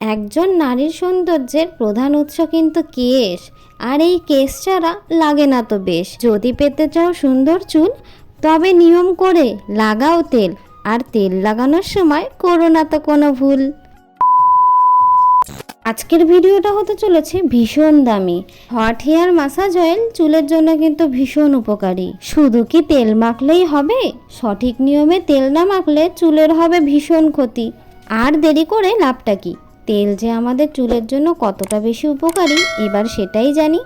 একজন নারীর সৌন্দর্যের প্রধান উৎস কিন্তু কেশ, আর এই কেশ ছাড়া লাগে না তো বেশ। যদি পেতে চাও সুন্দর চুল, তবে নিয়ম করে লাগাও তেল, আর তেল লাগানোর সময় করো না তো কোনো ভুল। আজকের ভিডিওটা হতে চলেছে ভীষণ দামি। হট হেয়ার মাসাজ অয়েল চুলের জন্য কিন্তু ভীষণ উপকারী। শুধু কি তেল মাখলেই হবে? সঠিক নিয়মে তেল না মাখলে চুলের হবে ভীষণ ক্ষতি। আর দেরি করে লাভটা কি? তেল যে আমাদের চুলের জন্য কতটা বেশি উপকারী, এবার সেটাই জানি।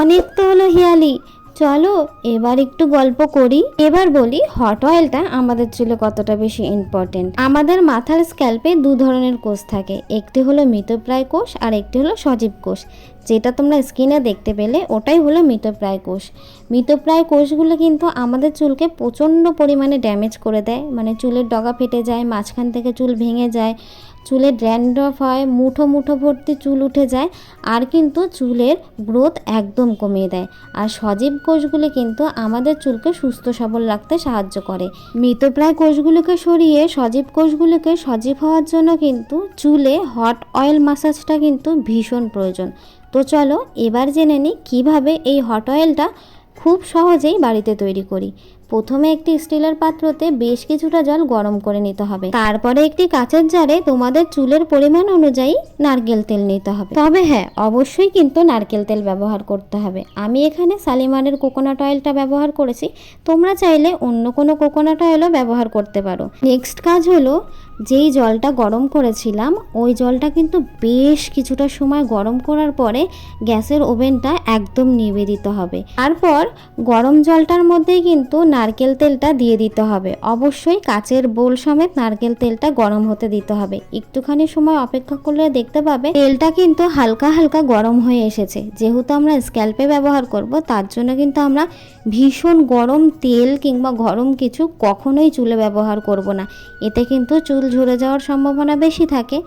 অনেক তো হলো হিয়ালি। চলো, এবার একটু গল্প করি। এবার বলি হট অয়েলটা আমাদের চুলে কতটা বেশি ইম্পর্টেন্ট আমাদের মাথার স্ক্যাল্পে দু ধরনের কোষ থাকে। একটি হলো মৃতপ্রায় কোষ, আর একটি হলো সজীব কোষ। যেটা তোমরা স্কিনে দেখতে পেলে, ওটাই হলো মৃতপ্রায় কোষ। মৃতপ্রায় কোষগুলো কিন্তু আমাদের চুলকে প্রচণ্ড পরিমাণে ড্যামেজ করে দেয়। মানে চুলের ডগা ফেটে যায়, মাঝখান থেকে চুল ভেঙে যায়। চুলে ড্র্যান্ড্রফ হয়, মুঠো মুঠো ভর্তি চুল উঠে যায়, আর কিন্তু চুলের গ্রোথ একদম কমিয়ে দেয়। আর সজীব কোষগুলি কিন্তু আমাদের চুলকে সুস্থ সবল রাখতে সাহায্য করে। মৃতপ্রায় কোষগুলোকে সরিয়ে সজীব কোষগুলোকে সজীব হওয়ার জন্য কিন্তু চুলে হট অয়েল মাসাজটা কিন্তু ভীষণ প্রয়োজন। তো চলো এবার জেনে নিই কীভাবে এই হট অয়েলটা খুব সহজেই বাড়িতে তৈরি করি। প্রথমে একটি স্টিলের পাত্রতে বেশ কিছুটা জল গরম করে নিতে হবে। তারপরে একটি কাঁচের জারে তোমাদের চুলের পরিমাণ অনুযায়ী নারকেল তেল নিতে হবে। তবে হ্যাঁ অবশ্যই কিন্তু নারকেল তেল ব্যবহার করতে হবে। আমি এখানে সালিমারের কোকোনাট অয়েলটা ব্যবহার করেছি। তোমরা চাইলে অন্য কোনো কোকোনাট অয়েলও ব্যবহার করতে পারো। নেক্সট কাজ হলো যেই জলটা গরম করেছিলাম, ওই জলটা কিন্তু বেশ কিছুটা সময় গরম করার পরে গ্যাসের ওভেনটা একদম নিভে দিতে হবে। তারপর গরম জলটার মধ্যেই কিন্তু নারকেল তেলটা দিয়ে দিতে হবে। অবশ্যই কাচের বোল সমেত নারকেল তেলটা গরম হতে দিতে হবে। একটুখানি সময় অপেক্ষা করলে দেখতে পাবে, তেলটা কিন্তু হালকা হালকা গরম হয়ে এসেছে। যেহেতু আমরা স্ক্যাল্পে ব্যবহার করব, তার জন্য কিন্তু আমরা ভীষণ গরম তেল কিংবা গরম কিছু কখনোই চুলে ব্যবহার করব না। এতে কিন্তু চুল ঝরে যাওয়ার সম্ভাবনা বেশি থাকে।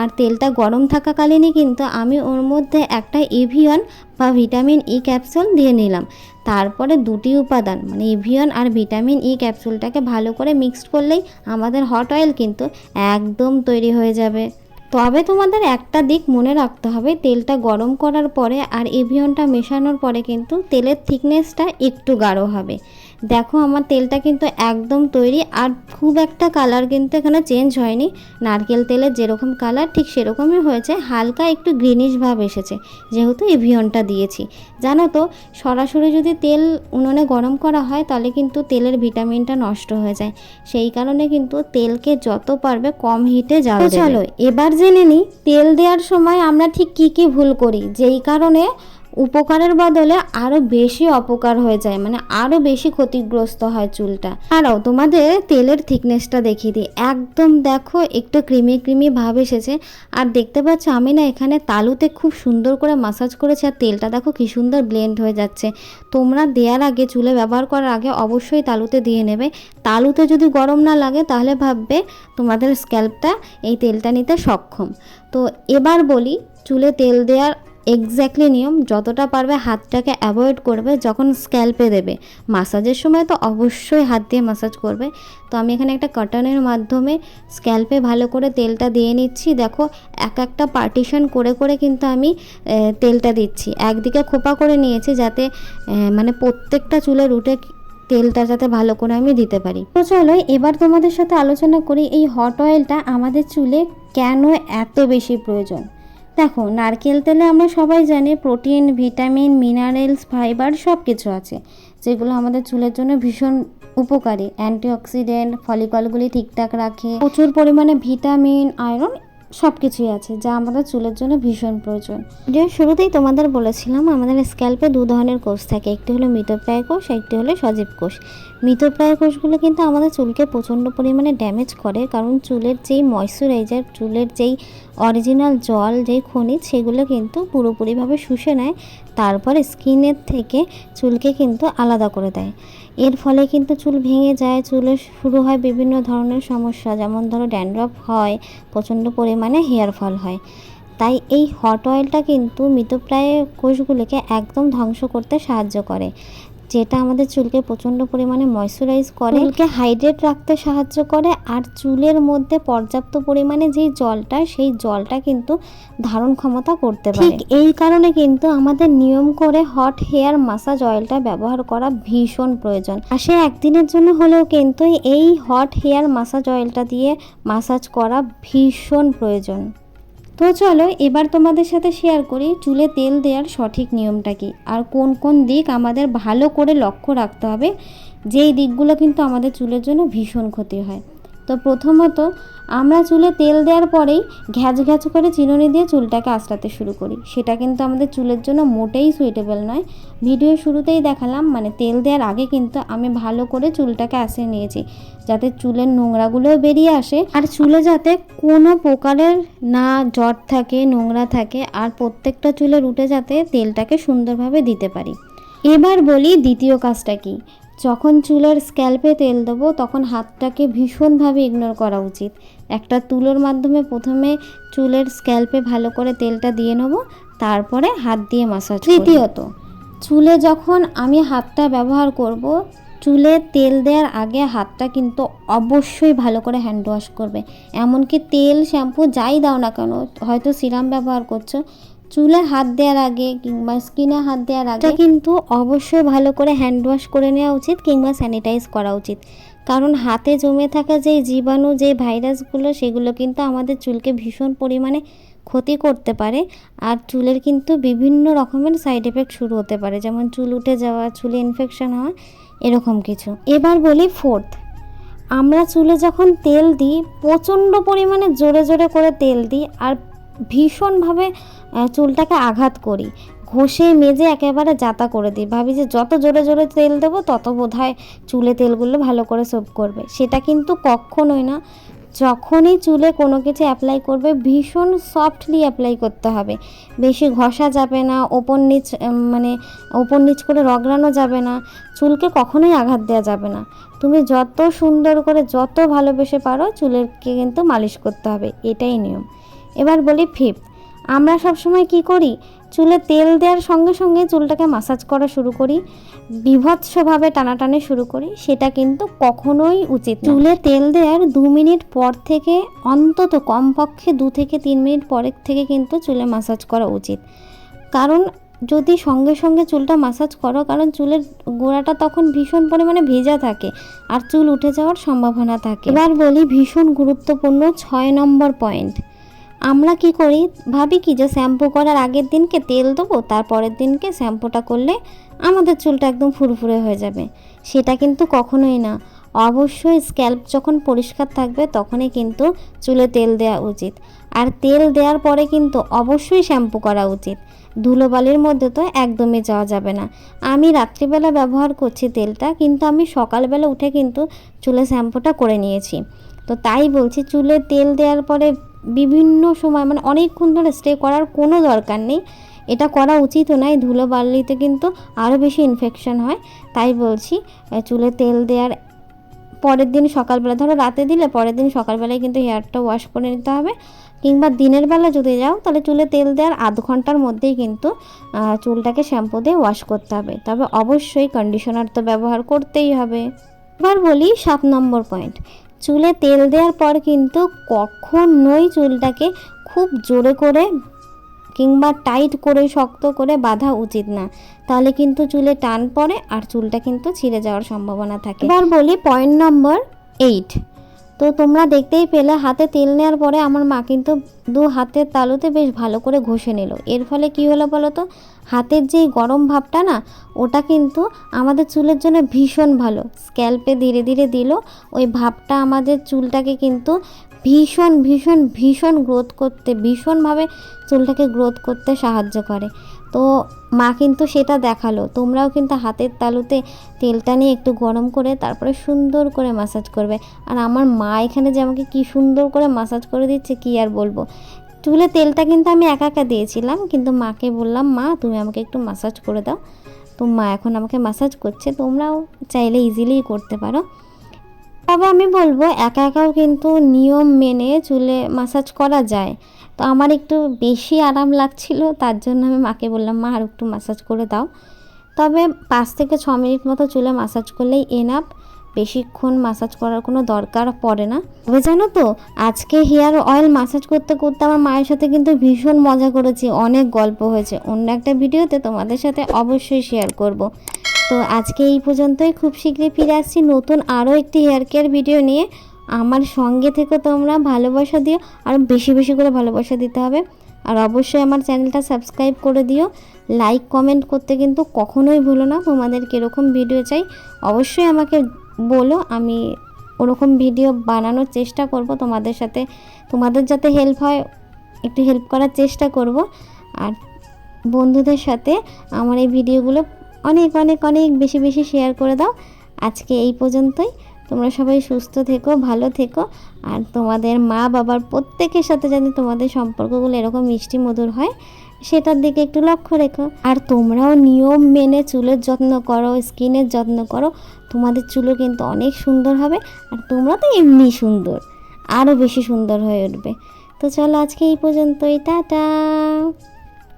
আর তেলটা গরম থাকাকালীনই কিন্তু আমি ওর মধ্যে একটা ইভিয়ন বা ভিটামিন ই ক্যাপসুল দিয়ে নিলাম। তারপরে দুটি উপাদান মানে ইভিয়ন আর ভিটামিন ই ক্যাপসুলটাকে ভালো করে মিক্সড করলেই আমাদের হট অয়েল কিন্তু একদম তৈরি হয়ে যাবে। তবে তোমাদের একটা দিক মনে রাখতে হবে, তেলটা গরম করার পরে আর এভিয়নটা মেশানোর পরে কিন্তু তেলের থিকনেসটা একটু গাঢ় হবে। দেখো আমার তেলটা কিন্তু একদম তৈরি আর খুব একটা কালার কিন্তু এখানে চেঞ্জ হয়নি। নারকেল তেলের যেরকম কালার ঠিক সেরকমই হয়েছে। হালকা একটু গ্রিনিশ ভাব এসেছে যেহেতু এভিয়নটা দিয়েছি। জানো তো সরাসরি যদি তেল উনুনে গরম করা হয় তাহলে কিন্তু তেলের ভিটামিনটা নষ্ট হয়ে যায়। সেই কারণে কিন্তু তেলকে যত পারবে কম হিটে যাওয়া চলো এবার জেনে নিই তেল দেওয়ার সময় আমরা ঠিক কী কী ভুল করি? যেই কারণে উপকারের বদলে আরও বেশি অপকার হয়ে যায় মানে আরও বেশি ক্ষতিগ্রস্ত হয় চুলটা। আরও তোমাদের তেলের থিকনেসটা দেখিয়ে দিই। একদম দেখো, একটু ক্রিমি ক্রিমি ভাব এসেছে। আর দেখতে পাচ্ছ, আমি না এখানে তালুতে খুব সুন্দর করে মাসাজ করেছি, আর তেলটা দেখো কি সুন্দর ব্লেন্ড হয়ে যাচ্ছে। তোমরা দেওয়ার আগে, চুলে ব্যবহার করার আগে অবশ্যই তালুতে দিয়ে নেবে। তালুতে যদি গরম না লাগে, তাহলে ভাববে তোমাদের স্ক্যাল্পটা এই তেলটা নিতে সক্ষম। তো এবার বলি, চুলে তেল দেওয়ার এক্স্যাক্টলি নিয়ম, যতটা পারবে হাতটাকে অ্যাভয়েড করবে যখন স্ক্যাল্পে দেবে। মাসাজের সময় তো অবশ্যই হাত দিয়ে মাসাজ করবে। তো আমি এখানে একটা কটনের মাধ্যমে স্ক্যাল্পে ভালো করে তেলটা দিয়ে নিচ্ছি। দেখো, এক একটা পার্টিশন করে করে কিন্তু আমি তেলটা দিচ্ছি। একদিকে খোপা করে নিয়েছি যাতে মানে প্রত্যেকটা চুলের রুটে তেলটা যাতে ভালো করে আমি দিতে পারি। তো চলো, এবার তোমাদের সাথে আলোচনা করি এই হট অয়েলটা আমাদের চুলে কেন এত বেশি প্রয়োজন? দেখো, নারকেল তেলে আমরা সবাই জানি প্রোটিন, ভিটামিন, মিনারেলস, ফাইবার সব কিছু আছে, যেগুলো আমাদের চুলের জন্য ভীষণ উপকারী। অ্যান্টিঅক্সিডেন্ট, ফলিকলগুলি ঠিকঠাক রাখে, প্রচুর পরিমাণে ভিটামিন, আয়রন সব কিছুই আছে, যা আমাদের চুলের জন্য ভীষণ প্রয়োজন। যে শুরুতেই তোমাদের বলেছিলাম, আমাদের স্ক্যাল্পে দু ধরনের কোষ থাকে। একটি হলো মৃতপ্রায় কোষ, একটি হলো সজীব কোষ। মৃতপ্রায় কোষগুলো কিন্তু আমাদের চুলকে প্রচণ্ড পরিমাণে ড্যামেজ করে, কারণ চুলের যেই ময়শ্চারাইজার চুলের যেই অরিজিনাল জল, যেই খনিজ, সেগুলো কিন্তু পুরোপুরিভাবে শুষে নেয়। তারপর স্কিনের থেকে চুলকে কিন্তু আলাদা করে দেয়। এর ফলে কিন্তু চুল ভেঙে যায়, চুলে শুরু হয় বিভিন্ন ধরনের সমস্যা, যেমন ধরো ড্যান্ড্রফ হয়, প্রচণ্ড পরিমাণে হেয়ার ফল হয়। তাই এই হট অয়েলটা কিন্তু মৃতপ্রায় কোষগুলোকে একদম ধ্বংস করতে সাহায্য করে। যেটা আমাদের চুলকে প্রচণ্ড পরিমাণে ময়শ্চারাইজ করে। চুলকে হাইড্রেট রাখতে সাহায্য করে আর চুলের মধ্যে পর্যাপ্ত পরিমাণে যেই জলটা, সেই জলটা কিন্তু ধারণ ক্ষমতা করতে পারে। ঠিক এই কারণে কিন্তু আমাদের নিয়ম করে হট হেয়ার মাসাজ অয়েলটা ব্যবহার করা ভীষণ প্রয়োজন। আর সে একদিনের জন্য হলেও কিন্তু এই হট হেয়ার মাসাজ অয়েলটা দিয়ে মাসাজ করা ভীষণ প্রয়োজন। তো চলো, এবার তোমাদের সাথে শেয়ার করি চুলে তেল দেওয়ার সঠিক নিয়মটা কি? আর কোন কোন দিক আমাদের ভালো করে লক্ষ্য রাখতে হবে? যেই দিকগুলো কিন্তু আমাদের চুলের জন্য ভীষণ ক্ষতি হয়। তো প্রথমত আমরা চুলে তেল দেওয়ার পরেই ঘ্যাচ ঘ্যাচ করে চিরুনি দিয়ে চুলটাকে আঁচড়াতে শুরু করি। সেটা কিন্তু আমাদের চুলের জন্য মোটেই সুইটেবল নয়। ভিডিও শুরুতেই দেখালাম মানে তেল দেওয়ার আগে কিন্তু আমি ভালো করে চুলটাকে আঁচড়ে নিয়েছি, যাতে চুলের নোংরাগুলোও বেরিয়ে আসে আর চুলে যাতে কোনো প্রকারের না জট থাকে, নোংরা থাকে আর প্রত্যেকটা চুলের উঠে যাতে তেলটাকে সুন্দরভাবে দিতে পারি। এবার বলি দ্বিতীয় কাজটা কি? যখন চুলের স্ক্যাল্পে তেল দেবো তখন হাতটাকে ভীষণভাবে ইগনোর করা উচিত। একটা তুলোর মাধ্যমে প্রথমে চুলের স্ক্যাল্পে ভালো করে তেলটা দিয়ে নেব তারপরে হাত দিয়ে মাসাজ তৃতীয়ত চুলে যখন আমি হাতটা ব্যবহার করব চুলে তেল দেওয়ার আগে হাতটা কিন্তু অবশ্যই ভালো করে হ্যান্ড ওয়াশ করবে। এমনকি তেল শ্যাম্পু যাই দাও না কেন হয়তো সিরাম ব্যবহার করছ চুলে হাত দেওয়ার আগে কিংবা স্কিনে হাত দেওয়ার আগে কিন্তু অবশ্যই ভালো করে হ্যান্ড ওয়াশ করে নেওয়া উচিত কিংবা স্যানিটাইজ করা উচিত। কারণ হাতে জমে থাকা যেই জীবাণু যে ভাইরাসগুলো, সেগুলো কিন্তু আমাদের চুলকে ভীষণ পরিমাণে ক্ষতি করতে পারে আর চুলের কিন্তু বিভিন্ন রকমের সাইড এফেক্ট শুরু হতে পারে, যেমন চুল উঠে যাওয়া, চুলে ইনফেকশন হওয়া, এরকম কিছু। এবার বলি ফোর্থ আমরা চুলে যখন তেল দিই, প্রচণ্ড পরিমাণে জোরে জোরে করে তেল দিই আর ভীষণভাবে চুলটাকে আঘাত করি। ঘষে মেজে একেবারে জাতা করে দিই। ভাবি যে যত জোরে জোরে তেল দেবো, তত বোধ হয় চুলে তেলগুলো ভালো করে সোপ করবে। সেটা কিন্তু কখনোই না। যখনই চুলে কোনো কিছু অ্যাপ্লাই করবে, ভীষণ সফটলি অ্যাপ্লাই করতে হবে। বেশি ঘষা যাবে না, ওপর নিচ মানে ওপর নিচ করে রগড়ানো যাবে না, চুলকে কখনোই আঘাত দেওয়া যাবে না। তুমি যত সুন্দর করে যত ভালোবেসে পারো, চুলেরকে কিন্তু মালিশ করতে হবে। এটাই নিয়ম। এবার বলি ফিফথ আমরা সবসময় কি করি? চুলে তেল দেওয়ার সঙ্গে সঙ্গে চুলটাকে মাসাজ করা শুরু করি, বিভৎসভাবে টানাটানি শুরু করি, সেটা কিন্তু কখনোই উচিত চুলে তেল দেওয়ার দু মিনিট পর থেকে, অন্তত কমপক্ষে দু থেকে তিন মিনিট পরের থেকে কিন্তু চুলে মাসাজ করা উচিত। কারণ যদি সঙ্গে সঙ্গে চুলটা মাসাজ করো, কারণ চুলের গোড়াটা তখন ভীষণ পরিমাণে ভেজা থাকে আর চুল উঠে যাওয়ার সম্ভাবনা থাকে। এবার বলি ভীষণ গুরুত্বপূর্ণ ছয় নম্বর পয়েন্ট আমরা কি করি? ভাবি কি যে শ্যাম্পু করার আগের দিনকে তেল দেবো তারপরের দিনকে শ্যাম্পুটা করলে আমাদের চুলটা একদম ফুরফুরে হয়ে যাবে। সেটা কিন্তু কখনোই না। অবশ্যই স্ক্যাল্প যখন পরিষ্কার থাকবে তখনই কিন্তু চুলে তেল দেওয়া উচিত। আর তেল দেওয়ার পরে কিন্তু অবশ্যই শ্যাম্পু করা উচিত। ধুলোবালির মধ্যে তো একদমই যাওয়া যাবে না। আমি রাত্রিবেলা ব্যবহার করছি তেলটা, কিন্তু আমি সকালবেলা উঠে কিন্তু চুলে শ্যাম্পুটা করে নিয়েছি। তো তাই বলছি, চুলে তেল দেওয়ার পরে বিভিন্ন সময় মানে অনেকক্ষণ ধরে স্টে করার কোনো দরকার নেই। এটা করা উচিতও নয় ধুলো বালিতে কিন্তু আরও বেশি ইনফেকশন হয়। তাই বলছি চুলে তেল দেওয়ার পরের দিন সকালবেলা, ধরো রাতে দিলে পরের দিন সকালবেলায় কিন্তু হেয়ারটা ওয়াশ করে নিতে হবে। কিংবা দিনের বেলা যদি যাও, তাহলে চুলে তেল দেওয়ার আধ ঘণ্টার মধ্যেই কিন্তু চুলটাকে শ্যাম্পু দিয়ে ওয়াশ করতে হবে। তবে অবশ্যই কন্ডিশনার তো ব্যবহার করতেই হবে। এবার বলি সাত নম্বর পয়েন্ট চুলে তেল দেওয়ার পর কিন্তু কখনোই চুলটাকে খুব জোরে করে কিংবা টাইট করে শক্ত করে বাঁধা উচিত না। তাহলে কিন্তু চুলে টান পড়ে আর চুলটা কিন্তু ছিঁড়ে যাওয়ার সম্ভাবনা থাকে। এবার বলি পয়েন্ট নম্বর এইট তো তোমরা দেখতেই পেলে, হাতে তেল নেওয়ার পরে আমার মা কিন্তু দু হাতের তালুতে বেশ ভালো করে ঘষে নিল। এর ফলে কি হলো বলো তো? হাতের যেই গরম ভাবটা না, ওটা কিন্তু আমাদের চুলের জন্য ভীষণ ভালো। স্ক্যাল্পে ধীরে ধীরে দিল, ওই ভাবটা আমাদের চুলটাকে কিন্তু ভীষণ ভীষণ ভীষণ গ্রোথ করতে, ভীষণভাবে চুলটাকে গ্রোথ করতে সাহায্য করে। তো মা কিন্তু সেটা দেখাল। তোমরাও কিন্তু হাতের তালুতে তেলটা নিয়ে একটু গরম করে তারপরে সুন্দর করে মাসাজ করবে। আর আমার মা এখানে যে আমাকে কি সুন্দর করে মাসাজ করে দিচ্ছে কি আর বলব? চুলে তেলটা কিন্তু আমি একা একা দিয়েছিলাম, কিন্তু মাকে বললাম, মা, তুমি আমাকে একটু মাসাজ করে দাও। তো মা এখন আমাকে মাসাজ করছে, তোমরাও চাইলে ইজিলি করতে পারো। তবে আমি বলব, একা একাও কিন্তু নিয়ম মেনে চুলে মাসাজ করা যায়। তো আমার একটু বেশি আরাম লাগছিল, তার জন্য আমি মাকে বললাম, মা, আর একটু মাসাজ করে দাও। তবে পাঁচ থেকে ছ মিনিট মতো চুলে মাসাজ করলেই এনাফ বেশিক্ষণ মাসাজ করার কোনো দরকার পড়ে না। তবে জানো তো, আজকে হেয়ার অয়েল মাসাজ করতে করতে আমার মায়ের সাথে কিন্তু ভীষণ মজা করেছি, অনেক গল্প হয়েছে। অন্য একটা ভিডিওতে তোমাদের সাথে অবশ্যই শেয়ার করব। তো আজকে এই পর্যন্তই, খুব শীঘ্রই ফিরে আসছি নতুন আরও একটি হেয়ার কেয়ার ভিডিও নিয়ে। আমার সঙ্গে থেকে তোমরা ভালোবাসা দিও আর বেশি বেশি করে ভালোবাসা দিতে হবে। আর অবশ্যই আমার চ্যানেলটা সাবস্ক্রাইব করে দিও। লাইক, কমেন্ট করতে কিন্তু কখনোই ভুলো না। তোমাদের কীরকম ভিডিও চাই অবশ্যই আমাকে বলো। আমি ওরকম ভিডিও বানানোর চেষ্টা করব। তোমাদের সাথে, তোমাদের যাতে হেল্প হয়, একটু হেল্প করার চেষ্টা করব। আর বন্ধুদের সাথে আমার এই ভিডিওগুলো অনেক অনেক অনেক বেশি বেশি শেয়ার করে দাও। আজকে এই পর্যন্তই। তোমরা সবাই সুস্থ থেকো, ভালো থেকো। আর তোমাদের মা বাবার প্রত্যেকের সাথে যাতে তোমাদের সম্পর্কগুলো এরকম মিষ্টি মধুর হয়, সেটার দিকে একটু লক্ষ্য রেখো। আর তোমরাও নিয়ম মেনে চুলের যত্ন করো, স্কিনের যত্ন করো। তোমাদের চুলও কিন্তু অনেক সুন্দর হবে, আর তোমরা তো এমনি সুন্দর, আরও বেশি সুন্দর হয়ে উঠবে। তো চলো আজকে এই পর্যন্তই, টাটা।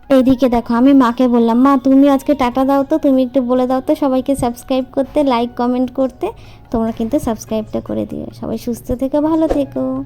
এইদিকে দেখো, আমি মাকে বললাম, মা, তুমি আজকে টাটা দাও তো, তুমি একটু বলে দাও তো সবাইকে সাবস্ক্রাইব করতে লাইক কমেন্ট করতে, তোমরা কিন্তু সাবস্ক্রাইবটা করে দিও। সবাই সুস্থ থেকো, ভালো থেকো।